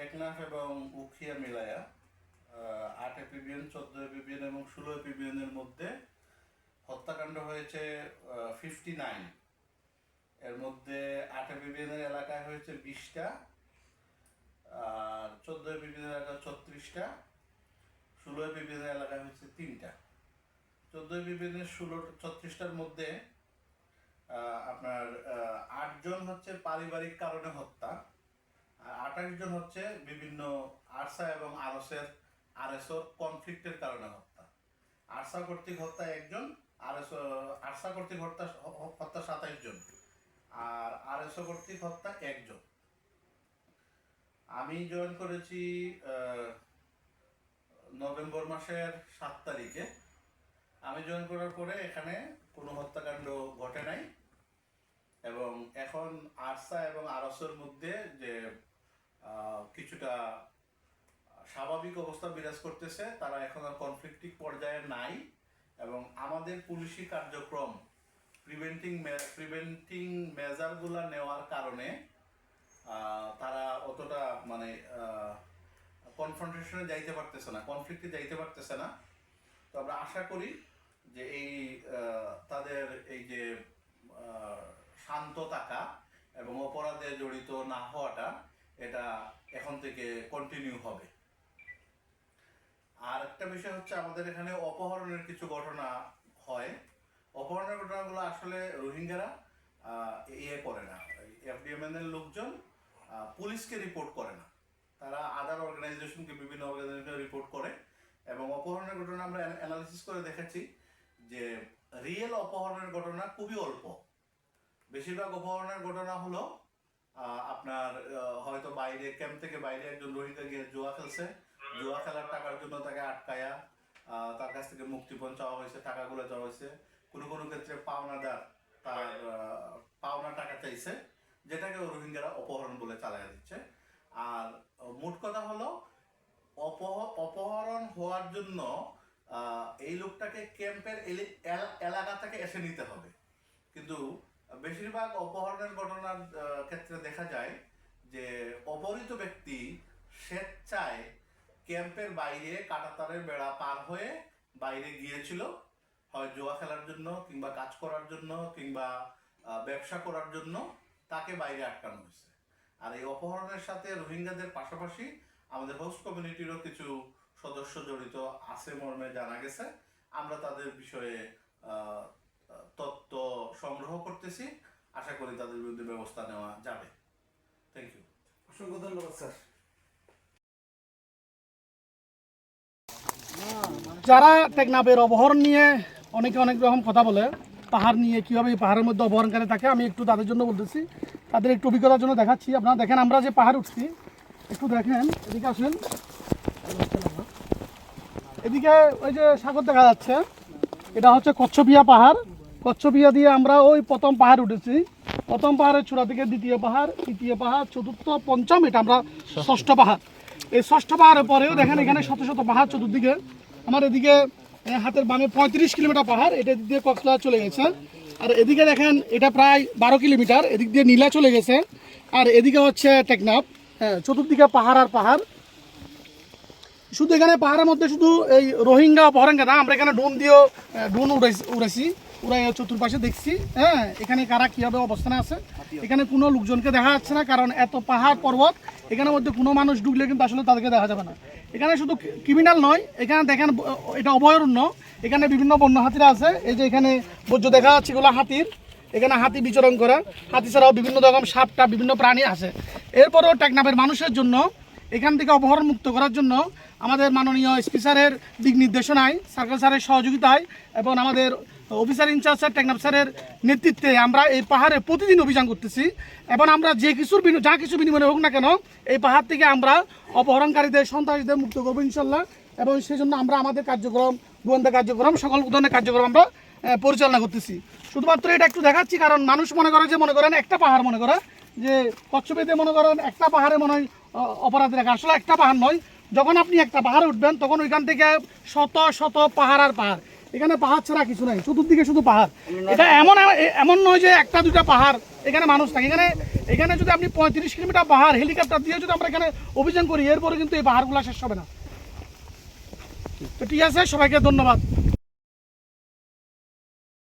টেকনাফ এবং উখিয়া মিলায়া আট এপিবিএন চোদ্দ এপিবিএন এবং ষোলো এপিবিএন এর মধ্যে হত্যাকাণ্ড হয়েছে ফিফটি নাইন এর মধ্যে আট এপিবিএন এর এলাকায় হয়েছে বিশটা, আর চোদ্দ এপিবিএন এর এলাকায় ছত্রিশটা, ষোলো এপিবিএন এর এলাকায় হয়েছে তিনটা। চোদ্দ এপিবিএন এর ষোলো, ছত্রিশটার মধ্যে আপনার আটজন হচ্ছে পারিবারিক কারণে হত্যা। আঠাশ জন হচ্ছে বিভিন্ন আরসা এবং আরসের আরএসওর কনফ্লিক্টের কারণে হত্যা। আরসা কর্তৃক হত্যা একজন আরএসও আরসা কর্তৃক হত্যা হত্যা সাতাইশ জন। আর আরএসও কর্তৃক হত্যা একজন। আমি জয়েন করেছি নভেম্বর মাসের সাত তারিখে। আমি জয়েন করার পরে এখানে কোনো হত্যাকাণ্ড ঘটে নাই। এবং এখন আরসা এবং আরসের মধ্যে কিছুটা স্বাভাবিক অবস্থা বিরাজ করতেছে, তারা এখন আর কনফ্লিক্টিক পর্যায়ে নাই এবং আমাদের পুলিশি কার্যক্রম প্রিভেন্টিং প্রিভেন্টিং মেজারগুলো নেওয়ার কারণে তারা অতটা মানে কনফ্রন্টেশনে যাইতে পারতেছে না কনফ্লিক্টে যাইতে পারতেছে না। তো আমরা আশা করি যে এই তাদের এই যে শান্ত থাকা এবং অপরাধে জড়িত না হওয়াটা এটা এখন থেকে কন্টিনিউ হবে। আর একটা বিষয় হচ্ছে আমাদের এখানে অপহরণের কিছু ঘটনা হয়। অপহরণের ঘটনাগুলো আসলে রোহিঙ্গারা ইয়ে করে না। এফডিএমএন এর লোকজন পুলিশকে রিপোর্ট করে না। তারা আদার অর্গানাইজেশনকে বিভিন্ন অর্গানাইজেশন রিপোর্ট করে এবং অপহরণের ঘটনা আমরা অ্যানালিসিস করে দেখেছি যে রিয়েল অপহরণের ঘটনা খুবই অল্প। বেশিরভাগ অপহরণের ঘটনা হলো আপনার হয়তো বাইরে ক্যাম্প থেকে বাইরে একজন রোহিঙ্গা গিয়ে জুয়া খেলছে। জুয়া খেলার টাকার জন্য তাকে আটকায়া তার কাছ থেকে মুক্তিপণ চাওয়া হয়েছে টাকাগুলো চাওয়া হয়েছে। কোনো কোনো ক্ষেত্রে পাওনাদার তার পাওনা টাকা চাইছে যেটাকে রোহিঙ্গারা অপহরণ বলে চালায় দিচ্ছে। আর মোট কথা হলো অপহ- অপহরণ হওয়ার জন্য আহ, এই লোকটাকে ক্যাম্পের এলাকা থেকে এসে নিতে হবে। কিন্তু বেশিরভাগ অপহরণের ঘটনার ক্ষেত্রে দেখা যায় যে অপহৃত ব্যক্তি স্বেচ্ছায় ক্যাম্পের বাইরে কাটাতারের বেড়া পার হয়ে বাইরে গিয়েছিল। হয় জোয়া খেলার জন্য কিংবা কাজ করার জন্য কিংবা ব্যবসা করার জন্য তাকে বাইরে আটকানো হয়েছে। আর এই অপহরণের সাথে রোহিঙ্গাদের পাশাপাশি আমাদের হোস্ট কমিউনিটিরও কিছু সদস্য জড়িত আছে মর্মে জানা গেছে। আমরা তাদের বিষয়ে আহ, তথ্য সংগ্রহ করতেছি। আশা করি তাদের বিরুদ্ধে ব্যবস্থা নেওয়া যাবে। থ্যাংক ইউ অসংখ্য ধন্যবাদ স্যার। যারা টেকনাফের অপহরণ নিয়ে অনেকে অনেক রকম কথা বলে পাহাড় নিয়ে কীভাবে এই পাহাড়ের মধ্যে অপহরণকারী থাকে আমি একটু তাদের জন্য বলতেছি। তাদের একটু অভিজ্ঞতার জন্য দেখাচ্ছি। আপনারা দেখেন আমরা যে পাহাড় উঠছি একটু দেখেন এদিকে আসেন। এদিকে ওই যে সাগর দেখা যাচ্ছে এটা হচ্ছে কচ্ছপিয়া পাহাড়। কচ্ছপিয়া দিয়ে আমরা ওই প্রথম পাহাড় উঠেছি। প্রথম পাহাড়ের চূড়া থেকে দ্বিতীয় পাহাড় তৃতীয় পাহাড় চতুর্থ পঞ্চম এটা আমরা ষষ্ঠ পাহাড়। এই ষষ্ঠ পাহাড়ের পরেও দেখেন এখানে শত শত পাহাড় চতুর্দিকে। আমার এদিকে হাতের বামে পঁয়ত্রিশ কিলোমিটার পাহাড় এটা দিক দিয়ে কক্সবাজার চলে গেছে। আর এদিকে দেখেন এটা প্রায় বারো কিলোমিটার এদিক দিয়ে নীলা চলে গেছে। আর এদিকে হচ্ছে টেকনাফ হ্যাঁ চতুর্দিকে পাহাড় আর পাহাড়। শুধু এখানে পাহাড়ের মধ্যে শুধু এই রোহিঙ্গা অপহরণকা না আমরা এখানে ড্রোন দিয়েও আহ, ড্রোন উড়াইছি উড়াইছি। উড়াই চতুর্পাশে দেখছি। হ্যাঁ এখানে কারা কীভাবে অবস্থানে আছে? এখানে কোনো লোকজনকে দেখা যাচ্ছে না, কারণ এত পাহাড় পর্বত, এখানের মধ্যে কোনো মানুষ ঢুকলে কিন্তু আসলে তাদেরকে দেখা যাবে না। এখানে শুধু ক্রিমিনাল নয়, এখানে দেখেন এটা অভয়ারণ্য। এখানে বিভিন্ন বন্য হাতিরা আছে। এই যে এখানে বর্জ্য দেখা যাচ্ছে, এগুলো হাতির। এখানে হাতি বিচরণ করে। হাতি ছাড়াও বিভিন্ন রকম সাপটা, বিভিন্ন প্রাণী আছে। এরপরেও টেকনাফের মানুষের জন্য, এখান থেকে অপহরণ মুক্ত করার জন্য আমাদের মাননীয় স্পিসারের দিক নির্দেশনায়, সার্কেল স্যারের সহযোগিতায় এবং আমাদের অফিসার ইনচার্জ স্যার, টেকনাফ স্যারের নেতৃত্বে আমরা এই পাহাড়ে প্রতিদিন অভিযান করতেছি। এবং আমরা যে কিছুর যা কিছু বিনিময় হোক না কেন, এই পাহাড় থেকে আমরা অপহরণকারীদের, সন্ত্রাসীদের মুক্ত করব ইনশাল্লাহ। এবং সেই জন্য আমরা আমাদের কার্যক্রম, গোয়েন্দা কার্যক্রম, সকল ধরনের কার্যক্রম আমরা পরিচালনা করতেছি। শুধুমাত্র এটা একটু দেখাচ্ছি, কারণ মানুষ মনে করে যে, মনে করেন একটা পাহাড় মনে করে, যে কচ্ছপেতে মনে করেন একটা পাহাড়ে মনে হয় অপরাধী রাখা আসলে একটা পাহাড় নয় যখন আপনি একটা পাহাড় উঠবেন, তখন ওইখান থেকে শত শত পাহাড় আর পাহাড়। এখানে পাহাড় ছাড়া কিছু নাই, চতুর্দিকে শুধু পাহাড়। এটা এমন এমন নয় যে একটা দুটা পাহাড়, এখানে মানুষ থাকে। এখানে এখানে যদি আপনি পঁয়ত্রিশ কিলোমিটার পাহাড়, হেলিকপ্টার দিয়ে যদি আমরা এখানে অভিযান করি, এরপরে কিন্তু এই পাহাড়গুলো শেষ হবে না। তো ঠিক আছে, সবাইকে ধন্যবাদ।